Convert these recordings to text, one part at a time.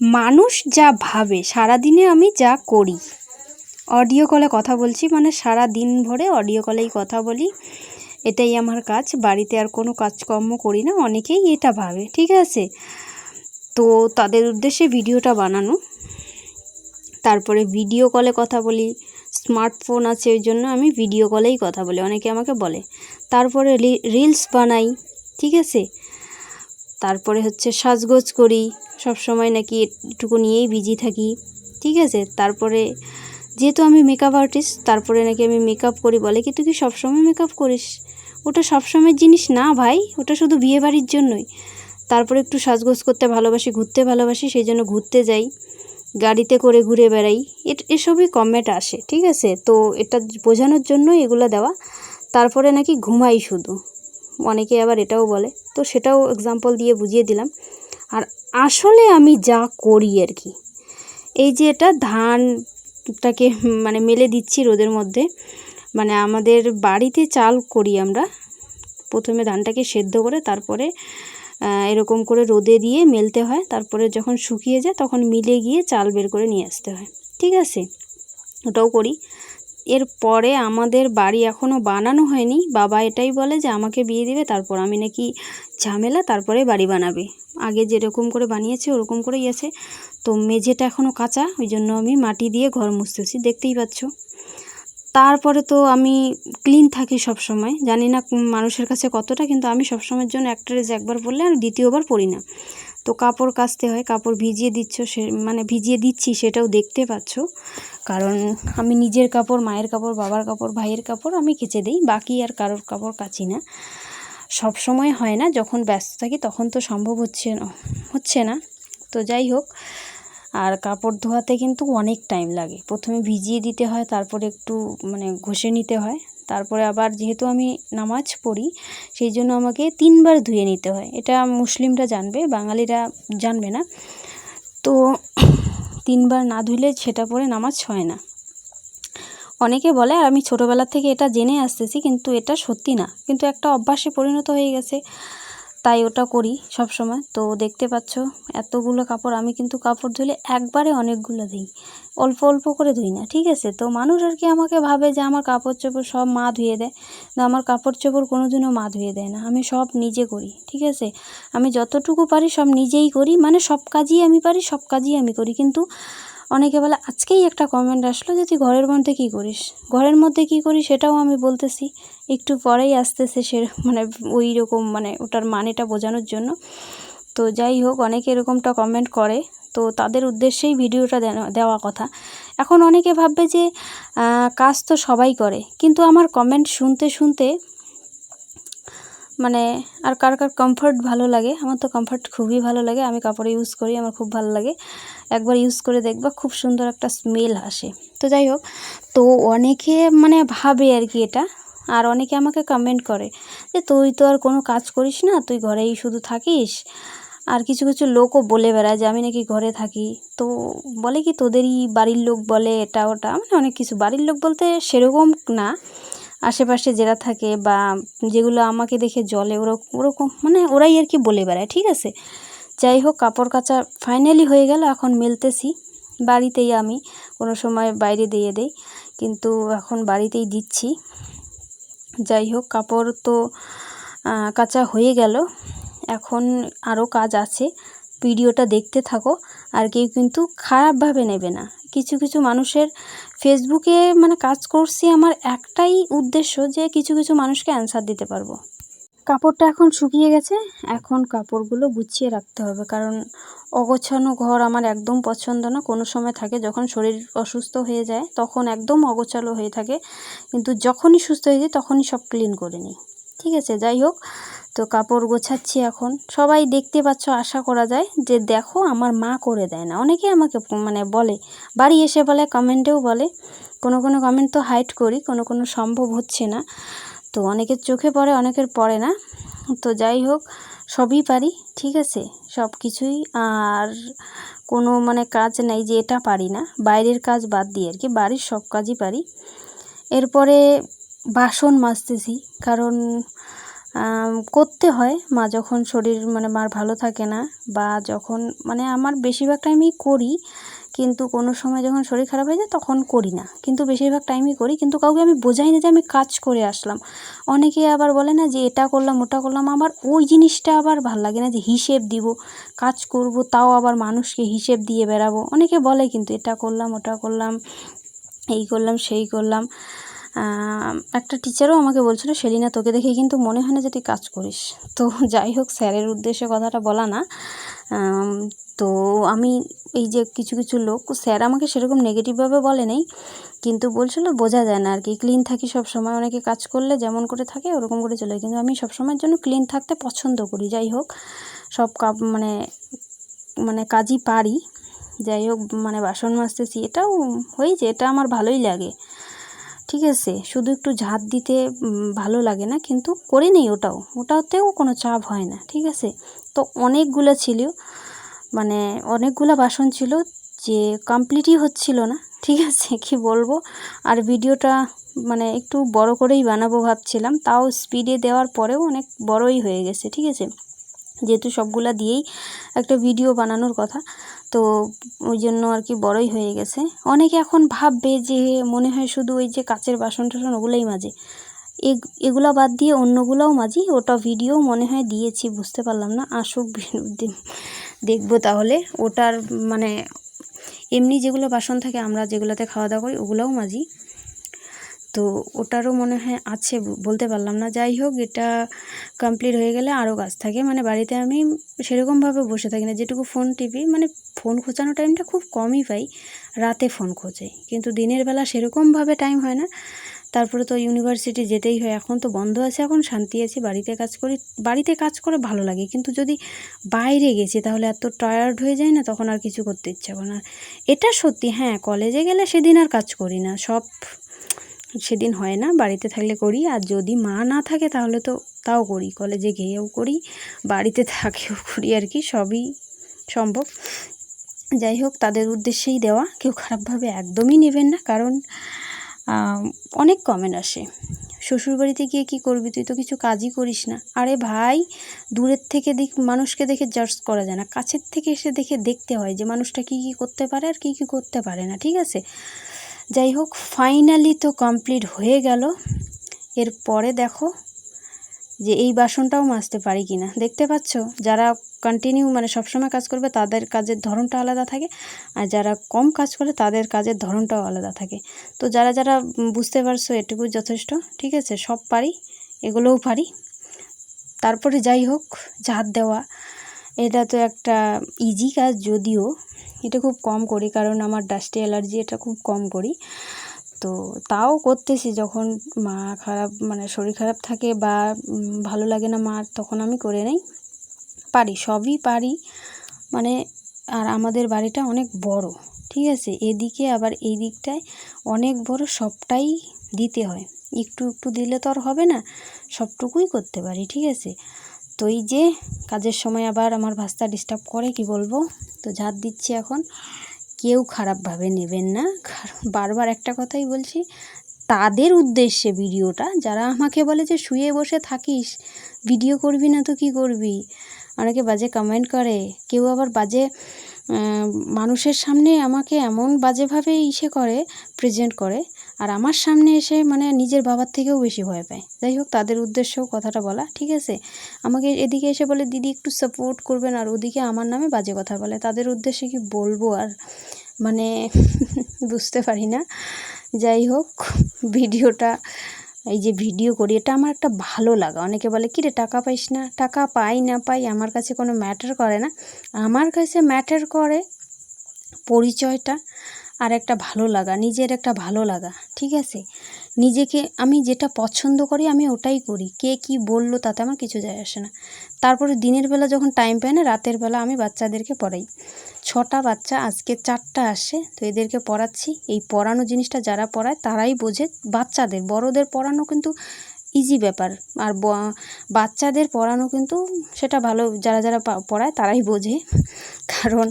মানুষ যা ভাবে, সারাদিনে আমি যা করি। অডিও কলে কথা বলছি মানে সারা দিন ভরে অডিও কলেই কথা বলি। এটাই আমার কাজ, বাড়িতে আর কোনো কাজকর্ম করি না, অনেকেই এটা ভাবে, ঠিক আছে? তো তাদের উদ্দেশ্যে ভিডিওটা বানানো। তারপরে ভিডিও কলে কথা বলি স্মার্টফোন আছে ওই জন্য আমি ভিডিও কলেই কথা বলি, অনেকে আমাকে বলে। তারপরে রিলস বানাই, ঠিক আছে? তারপরে হচ্ছে সাজগোজ করি সব সময় নাকি এটুকু নিয়েই বিজি থাকি, ঠিক আছে? তারপরে যেহেতু আমি মেকআপ আর্টিস্ট তারপরে নাকি আমি মেকআপ করি বলে কি তুই কি সবসময় মেকআপ করিস? ওটা সবসময়ের জিনিস না ভাই, ওটা শুধু বিয়ে বাড়ির জন্যই। তারপরে একটু সাজগোজ করতে ভালোবাসি, ঘুরতে ভালোবাসি, সেই জন্য ঘুরতে যাই, গাড়িতে করে ঘুরে বেড়াই এসবই কমেন্ট আসে, ঠিক আছে? তো এটা বোঝানোর জন্য এগুলো দেওয়া। তারপরে নাকি ঘুমাই শুধু, অনেকে আবার এটাও বলে, তো সেটাও এক্সাম্পল দিয়ে বুঝিয়ে দিলাম। আর আসলে আমি যা করি আর কি। এই যে এটা ধানটাকে মানে মেলে দিচ্ছি রোদের মধ্যে মানে আমাদের বাড়িতে চাল করি আমরা। প্রথমে ধানটাকে সেদ্ধ করে তারপরে এরকম করে রোদে দিয়ে মেলতে হয়। তারপরে যখন শুকিয়ে যায় তখন মিলে গিয়ে চাল বের করে নিয়ে আসতে হয়। ঠিক আছে? ওটাও করি। এরপরে আমাদের বাড়ি এখনও বানানো হয়নি। বাবা এটাই বলে যে, আমাকে বিয়ে দিবে, তারপর আমি নাকি ঝামেলা, তারপরে বাড়ি বানাবে। আগে যেরকম করে বানিয়েছে, ওরকম করেই আছে। তো মেঝেটা এখনও কাঁচা ওই জন্য আমি মাটি দিয়ে ঘর মুছতেছি। দেখতেই পাচ্ছ। তারপরে তো আমি ক্লিন থাকি সব সময় জানি না মানুষের কাছে কতটা, কিন্তু আমি সব সময়ের জন্য একটা একবার পরলে আর দ্বিতীয়বার পরি না। তো কাপড় কাচতে হয়, কাপড় ভিজিয়ে দিচ্ছ সে মানে ভিজিয়ে দিচ্ছি সেটাও দেখতে পাচ্ছ। কারণ আমি নিজের কাপড়, মায়ের কাপড়, বাবার কাপড়, ভাইয়ের কাপড় আমি কেচে দিই, বাকি আর কারোর কাপড় কাচি না। সব সময় হয় না, যখন ব্যস্ত থাকি তখন তো সম্ভব হচ্ছে হচ্ছে না। তো যাই হোক আর কাপড় ধোয়াতে কিন্তু অনেক টাইম লাগে। প্রথমে ভিজিয়ে দিতে হয়, তারপরে একটু মানে ঘষে নিতে হয়। তারপরে আবার যেহেতু আমি নামাজ পড়ি, সেই জন্য আমাকে তিনবার ধুয়ে নিতে হয়। এটা মুসলিমরা জানবে, বাঙালিরা জানবে না। তো তিনবার না ধুলে সেটা পরে নামাজ হয় না। অনেকে বলে, আর আমি ছোটোবেলা থেকে এটা জেনে আসতেছি, কিন্তু এটা সত্যি না। কিন্তু একটা অভ্যাসে পরিণত হয়ে গেছে। তাই ওটা করি সব সময় তো দেখতে পাচ্ছ, এতগুলো কাপড় আমি কিন্তু কাপড় ধুলে একবারে অনেকগুলো দিই অল্প অল্প করে ধুই না, ঠিক আছে? তো মানুষ আর কি আমাকে ভাবে যে আমার কাপড় চোপড় সব মা ধুয়ে দেয়। না, আমার কাপড় চোপড় কোনো দিনও মা ধুয়ে দেয় না। আমি সব নিজে করি, ঠিক আছে? আমি যতটুকু পারি সব নিজেই করি। মানে সব কাজই আমি পারি, সব কাজই আমি করি। কিন্তু অনেকে বলে, আজকেই একটা কমেন্ট আসলো যে, তুই ঘরের মধ্যে কী করিস? ঘরের মধ্যে কী করিস সেটাও আমি বলতেছি। একটু পরেই আসতেছে সে মানে ওই রকম মানে ওটার মানেটা বোঝানোর জন্য। তো যাই হোক, অনেকে এরকমটা কমেন্ট করে। তো তাদের উদ্দেশ্যেই ভিডিওটা দেওয়া কথা। এখন অনেকে ভাববে যে কাজ তো সবাই করে। কিন্তু আমার কমেন্ট শুনতে শুনতে মানে আর কার কার কমফর্ট ভালো লাগে, আমার তো কমফর্ট খুবই ভালো লাগে। আমি কাপড়ে ইউজ করি, আমার খুব ভালো লাগে। একবার ইউজ করে দেখবা খুব সুন্দর একটা স্মেল আসে। তো যাই হোক, তো অনেকে মানে ভাবে আর কি এটা, আর অনেকে আমাকে কমেন্ট করে যে, তুই তো আর কোনো কাজ করিস না, তুই ঘরেই শুধু থাকিস? আর কিছু কিছু লোকও বলে বেড়ায় যে, আমি নাকি ঘরে থাকি। তো বলে কি, তোদেরই বাড়ির লোক বলে এটা, ওটা? মানে অনেক কিছু। বাড়ির লোক বলতে সেরকম না। আশেপাশে যারা থাকে বা যেগুলো আমাকে দেখে জলে ওরকম ওরকম মানে ওরাই আর কি বলে বেড়ায়, ঠিক আছে? যাই হোক, কাপড় কাচা ফাইনালি হয়ে গেল, এখন মেলতেছি। বাড়িতেই আমি, কোনো সময় বাইরে দিয়ে দেই, কিন্তু এখন বাড়িতেই দিচ্ছি। যাই হোক, কাপড় তো কাচা হয়ে গেল। এখন আরও কাজ আছে, ভিডিওটা দেখতে থাকো, আর কেউ কিন্তু খারাপভাবে নেবে না। কিছু কিছু মানুষের ফেসবুকে মানে কাজ করছি আমার একটাই উদ্দেশ্য যে কিছু কিছু মানুষকে অ্যান্সার দিতে পারব। কাপড়টা এখন শুকিয়ে গেছে, এখন কাপড়গুলো গুছিয়ে রাখতে হবে। কারণ অগোছানো ঘর আমার একদম পছন্দ না, কোনো সময় থাকে যখন শরীর অসুস্থ হয়ে যায় তখন একদম অগোছালো হয়ে থাকে। কিন্তু যখনই সুস্থ হয়ে যায় তখনই সব ক্লিন করে নিই। ঠিক আছে, যাই হোক তো কাপড় গোছাচ্ছি এখন। সবাই দেখতে পাচ্ছ, আশা করা যায় যে দেখো আমার মা করে দেয় না। অনেকে আমাকে মানে বলে, বাড়ি এসে বলে, কমেন্টেও বলে। কোনো কোনো কমেন্ট তো হাইট করি, কোনো কোনো সম্ভব হচ্ছে না। তো অনেকের চোখে পড়ে, অনেকের পড়ে না। তো যাই হোক, সবই পারি, ঠিক আছে? সব কিছুই, আর কোনো মানে কাজ নেই যে এটা পারি না। বাইরের কাজ বাদ দিয়ে আর কি, বাড়ির সব কাজই পারি। এরপরে বাসন মাজতেছি, কারণ করতে হয়। মা যখন শরীর মানে মার ভালো থাকে না বা যখন মানে আমার বেশিরভাগ টাইমই করি, কিন্তু কোনো সময় যখন শরীর খারাপ হয়ে যায় তখন করি না। কিন্তু বেশিরভাগ টাইমই করি, কিন্তু কাউকে আমি বোঝাই না যে আমি কাজ করে আসলাম। অনেকে আবার বলে না যে এটা করলাম, ওটা করলাম, আমার ওই জিনিসটা আবার ভালো লাগে না যে হিসেব দিব। কাজ করব, তাও আবার মানুষকে হিসেব দিয়ে বেড়াবো। অনেকে বলে কিন্তু এটা করলাম, ওটা করলাম, এই করলাম, সেই করলাম। একটা টিচারও আমাকে বলছিল, সেলিনা, তোকে দেখে কিন্তু মনে হয় না যে তুই কাজ করিস। তো যাই হোক, স্যারের উদ্দেশ্যে কথাটা বলা না। তো আমি এই যে কিছু কিছু লোক, স্যার আমাকে সেরকম নেগেটিভভাবে বলে নেই, কিন্তু বলছিল, বোঝা যায় না আর কি ক্লিন থাকি সব সময় অনেকে কাজ করলে যেমন করে থাকে, ওরকম করে চলে। কিন্তু আমি সব সময়ের জন্য ক্লিন থাকতে পছন্দ করি। যাই হোক, সব কাপ মানে মানে কাজই পারি। যাই হোক মানে বাসন মাজতেছি। এটাও হয়েছে, এটা আমার ভালোই লাগে। ঠিক আছে, শুধু একটু ঝাঁট দিতে ভালো লাগে না, কিন্তু করে নেই ওটাও। ওটাতেও কোনো চাপ হয় না, ঠিক আছে? তো অনেকগুলো ছিল মানে অনেকগুলো বাসন ছিল যে কমপ্লিটই হচ্ছিল না, ঠিক আছে? কি বলব? আর ভিডিওটা মানে একটু বড় করেই বানাবো ভাবছিলাম, তাও স্পিডে দেওয়ার পরেও অনেক বড়ই হয়ে গেছে, ঠিক আছে? যেহেতু সবগুলা দিয়েই একটা ভিডিও বানানোর কথা, তো ওই জন্য আর কি বড়ই হয়ে গেছে। অনেকে এখন ভাববে যে মনে হয় শুধু ওই যে কাচের বাসন টাসন ওগুলোই এগ- এগুলো বাদ দিয়ে অন্যগুলোও মাঝি ওটা ভিডিও মনে হয় দিয়েছি, বুঝতে পারলাম না। আসুক দেখব তাহলে। ওটার মানে এমনি যেগুলো বাসন থাকে, আমরা যেগুলোতে খাওয়া দাওয়া করি, ওগুলোও মাঝি তো ওটারও মনে হয় আছে বলতে পারলাম না। যাই হোক, এটা কমপ্লিট হয়ে গেলে আরও কাজ থাকে। মানে বাড়িতে আমি সেরকমভাবে বসে থাকি না। যেটুকু ফোন টিপি মানে ফোন খোঁচানোর টাইমটা খুব কমই পাই। রাতে ফোন খোঁচাই। কিন্তু দিনের বেলা সেরকমভাবে টাইম হয় না। তারপরে তো ইউনিভার্সিটি যেতেই হয়। এখন তো বন্ধ আছে, এখন শান্তি আছি। বাড়িতে কাজ করি, বাড়িতে কাজ করে ভালো লাগে। কিন্তু যদি বাইরে গেছি, তাহলে এত টায়ার্ড হয়ে যায় না, তখন আর কিছু করতে ইচ্ছা করে না। এটা সত্যি হ্যাঁ কলেজে গেলে সেদিন আর কাজ করি না। সব সেদিন হয় না, বাড়িতে থাকলে করি। আর যদি মা না থাকে তাহলে তো তাও করি, কলেজে গিয়েও করি, বাড়িতে থাকেও করি আর কি, সবই সম্ভব। যাই হোক, তাদের উদ্দেশ্যেই দেওয়া, কেউ খারাপভাবে একদমই নেবেন না, কারণ অনেক কমেন্ট আসে। শ্বশুরবাড়িতে গিয়ে কি করবি, তুই তো কিছু কাজই করিস না। আরে ভাই, দূরের থেকে দেখ, মানুষকে দেখে জাজ করা যায় না। কাছের থেকে এসে দেখে দেখতে হয় যে মানুষটা কী কী করতে পারে আর কী কী করতে পারে না, ঠিক আছে? যাই হোক ফাইনালি তো কমপ্লিট হয়ে গেল। এরপরে দেখো যে এই বাসনটাও মাজতে পারি কি না দেখতে পাচ্ছ, যারা কন্টিনিউ মানে সবসময় কাজ করবে, তাদের কাজের ধরনটা আলাদা থাকে। আর যারা কম কাজ করে, তাদের কাজের ধরনটাও আলাদা থাকে। তো যারা যারা বুঝতে পারছ, এটুকু যথেষ্ট, ঠিক আছে? সব পারি, এগুলোও পারি। তারপরে যাই হোক, ঝাঁট দেওয়া। এটা তো একটা ইজি কাজ যদিও, এটা খুব কম করি কারণ আমার ডাস্টে অ্যালার্জি এটা খুব কম করি। তো তাও করতেছি, যখন মা খারাপ মানে শরীর খারাপ থাকে বা ভালো লাগে না মার তখন আমি করে নেই। পারি, সবই পারি। মানে আর আমাদের বাড়িটা অনেক বড়, ঠিক আছে? এদিকে আবার এই দিকটায় অনেক বড়, সবটাই দিতে হয়। একটু একটু দিলে তো আর হবে না, সবটুকুই করতে পারি, ঠিক আছে? তো এই যে কাজের সময় আবার আমার ভাস্তা ডিস্টার্ব করে, কি বলব? তো ঝাঁট দিচ্ছি এখন। কেউ খারাপভাবে নেবেন না। বারবার একটা কথাই বলছি, তাদের উদ্দেশ্যে ভিডিওটা, যারা আমাকে বলে যে শুয়ে বসে থাকিস, ভিডিও করবি না তো কি করবি? অনেকে বাজে কমেন্ট করে, কেউ আবার বাজে মানুষের সামনে আমাকে এমন বাজেভাবে ইসে করে প্রেজেন্ট করে, আর আমার সামনে এসে মানে নিজের বাবার থেকেও বেশি ভয় পায়। যাই হোক, তাদের উদ্দেশ্যেও কথাটা বলা, ঠিক আছে? আমাকে এদিকে এসে বলে, দিদি, একটু সাপোর্ট করবেন। আর ওদিকে আমার নামে বাজে কথা বলে। তাদের উদ্দেশ্যে কি বলব আর? মানে বুঝতে পারি না। যাই হোক, ভিডিওটা এই যে ভিডিও করি, এটা আমার একটা ভালো লাগা। অনেকে বলে কি রে টাকা পাইস না? টাকা পাই না, পাই। আমার কাছে কোনো ম্যাটার করে না। আমার কাছে ম্যাটার করে পরিচয়টা আর একটা ভালো লাগা, নিজের একটা ভালো লাগা, ঠিক আছে? নিজেকে, আমি যেটা পছন্দ করি, আমি ওটাই করি। কে কি বলল তাতে আমার কিছু যায় আসে না। তারপরে দিনের বেলা যখন টাইম পাই না, রাতের বেলা আমি বাচ্চাদেরকে পড়াই। ছটা বাচ্চা, আজকে চারটা আসে, তো এদেরকে পড়াচ্ছি। এই পড়ানো জিনিসটা যারা পড়ায়, তারাই বোঝে বাচ্চাদের। বড়দের পড়ানো কিন্তু ইজি ব্যাপার। আর বাচ্চাদের পড়ানো কিন্তু সেটা ভালো, যারা যারা পড়ায় তারাই বোঝে। কারণ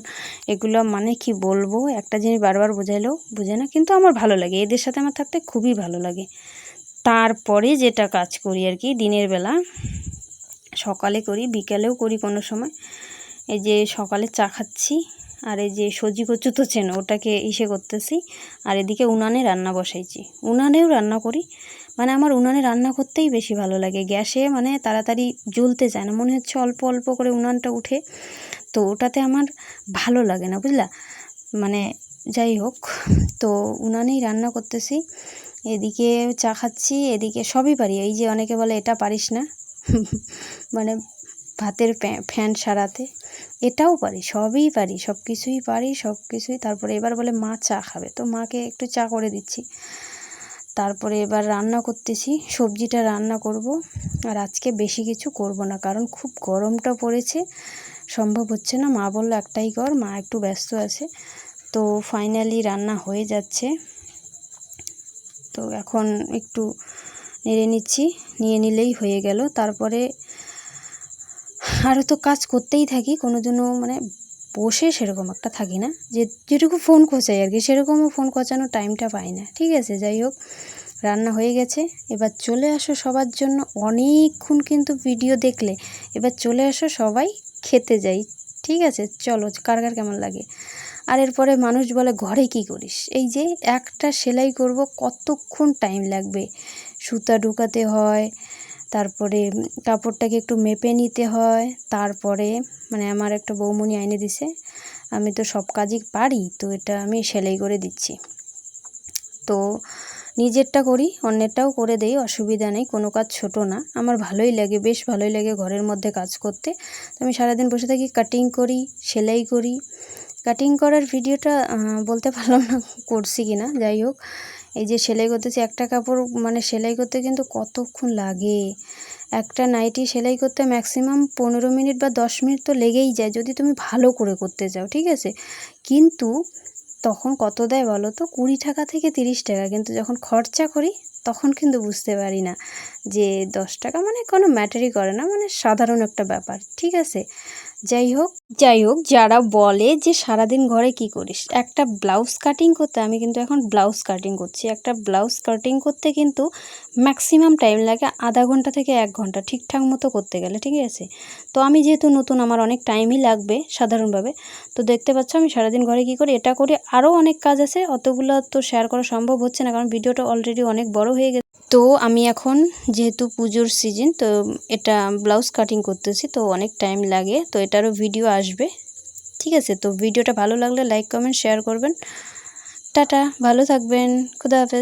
এগুলো মানে কি বলব, একটা জিনিস বারবার বোঝাইলেও বোঝে না, কিন্তু আমার ভালো লাগে। এদের সাথে আমার থাকতে খুবই ভালো লাগে। তারপরে যেটা কাজ করি আর কি, দিনের বেলা সকালে করি, বিকেলেও করি কোনো সময়। এই যে সকালে চা খাচ্ছি আর এই যে সজি কচু তো চেন, ওটাকে ইসে করতেছি। আর এদিকে উনানে রান্না বসাইছি। উনানেও রান্না করি। মানে আমার উনানে রান্না করতেই বেশি ভালো লাগে। গ্যাসে মানে তাড়াতাড়ি জ্বলতে চায় না। মনে হচ্ছে অল্প অল্প করে উনানটা উঠে। তো ওটাতে আমার ভালো লাগে না, বুঝলা? মানে যাই হোক, তো উনানেই রান্না করতেছি। এদিকে চা খাচ্ছি, এদিকে সবই পারি। এই যে অনেকে বলে, এটা পারিস না। মানে ভাতের ফ্যান সারাতে। এটাও পারি, সবই পারি সব কিছুই পারি সব কিছুই তারপরে এবার বলে মা চা খাবে, তো মাকে একটু চা করে দিচ্ছি। তারপরে এবার রান্না করতেছি, সবজিটা রান্না করব। আর আজকে বেশি কিছু করব না, কারণ খুব গরমটা পড়েছে। সম্ভব হচ্ছে না, মা বলল একটাই কর, মা একটু ব্যস্ত আছে। তো ফাইনালি রান্না হয়ে যাচ্ছে। তো এখন একটু নেড়ে নিচ্ছি, নিয়ে নিলেই হয়ে গেল। তারপরে আরও তো কাজ করতেই থাকি কোনো দিনও মানে বসে সেরকম একটা থাকি না। যে, যেটুকু ফোন খোঁচাই আর কি সেরকমও ফোন খোঁচানোর টাইমটা পাই না। ঠিক আছে, যাই হোক, রান্না হয়ে গেছে। এবার চলে আসো সবার জন্য অনেকক্ষণ কিন্তু ভিডিও দেখলে। এবার চলে আসো সবাই খেতে যাই। ঠিক আছে, চলো, কার কার কেমন লাগে? আর এরপরে মানুষ বলে, ঘরে কি করিস? এই যে, একটা সেলাই করব, কতক্ষণ টাইম লাগবে? সুতা ঢুকাতে হয় তারপরে কাপড়টাকে একটু মেপে নিতে হয়। তারপরে মানে আমার একটা বৌমনি আইনে দিছে, আমি তো সব কাজই পারি, তো এটা আমি সেলাই করে দিচ্ছি। তো নিজেরটা করি, অন্যেরটাও করে দেই, অসুবিধা নেই, কোনো কাজ ছোট না। আমার ভালোই লাগে, বেশ ভালোই লাগে ঘরের মধ্যে কাজ করতে। তো আমি সারাদিন বসে থাকি কাটিং করি, সেলাই করি। কাটিং করার ভিডিওটা বলতে পারলাম না করছি কি না যাই হোক। এই যে সেলাই করতেছি একটা কাপড় মানে সেলাই করতে কিন্তু কতক্ষণ লাগে? একটা নাইটি সেলাই করতে ম্যাক্সিমাম পনেরো মিনিট বা দশ মিনিট তো লেগেই যায়, যদি তুমি ভালো করে করতে চাও, ঠিক আছে? কিন্তু তখন কত দেয় বলো তো? কুড়ি টাকা থেকে তিরিশ টাকা, কিন্তু যখন খরচা করি তখন কিন্তু বুঝতে পারি না যে দশ টাকা মানে কোনো ম্যাটারই করে না মানে সাধারণ একটা ব্যাপার, ঠিক আছে? যাই হোক যাই হোক, যারা বলে যে সারাদিন ঘরে কি করিস, একটা ব্লাউজ কাটিং করতে, আমি কিন্তু এখন ব্লাউজ কাটিং করছি, একটা ব্লাউজ কাটিং করতে কিন্তু ম্যাক্সিমাম টাইম লাগে আধা ঘণ্টা থেকে এক ঘণ্টা ঠিকঠাক মতো করতে গেলে, ঠিক আছে? তো আমি যেহেতু নতুন, আমার অনেক টাইমই লাগবে সাধারণভাবে, তো দেখতে পাচ্ছ আমি সারাদিন ঘরে কি করি, এটা করি আরও অনেক কাজ আছে, অতগুলো তো শেয়ার করা সম্ভব হচ্ছে না, কারণ ভিডিওটা অলরেডি অনেক বড় হয়ে গেছে। তো আমি এখন যেহেতু পুজোর সিজন তো এটা ব্লাউজ কাটিং করতেছি, তো অনেক টাইম লাগে, তো এটারও ভিডিও আসবে। ঠিক আছে, তো ভিডিওটা ভালো লাগলে লাইক কমেন্ট শেয়ার করবেন। টাটা, ভালো থাকবেন, খুদা হাফেজ।